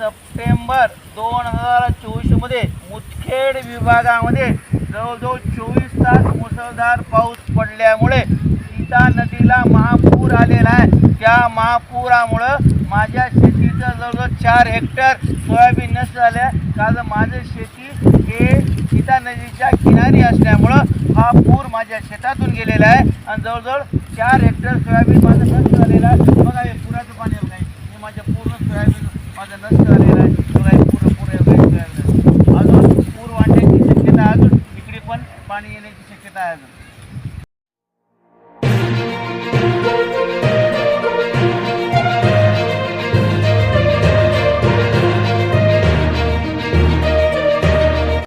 September दोन हजार चोवीसमध्ये मुदखेड विभागामध्ये जवळजवळ चोवीस तास मुसळधार पाऊस पडल्यामुळे सीता नदीला महापूर आलेला आहे. त्या महापुरामुळं माझ्या शेतीचं जवळजवळ चार हेक्टर सोयाबीन नष्ट झाले कारण माझं शेती हे सीता नदीच्या किनारी असल्यामुळं हा पूर माझ्या शेतातून गेलेला आहे. आणि जवळजवळ चार हेक्टर सोयाबीन माझं नष्ट झालेलं आहे. बघा हे पुराचं पाणी नाही हे माझ्या पूर्ण सोयाबीन माझा नष्ट झालेला आहे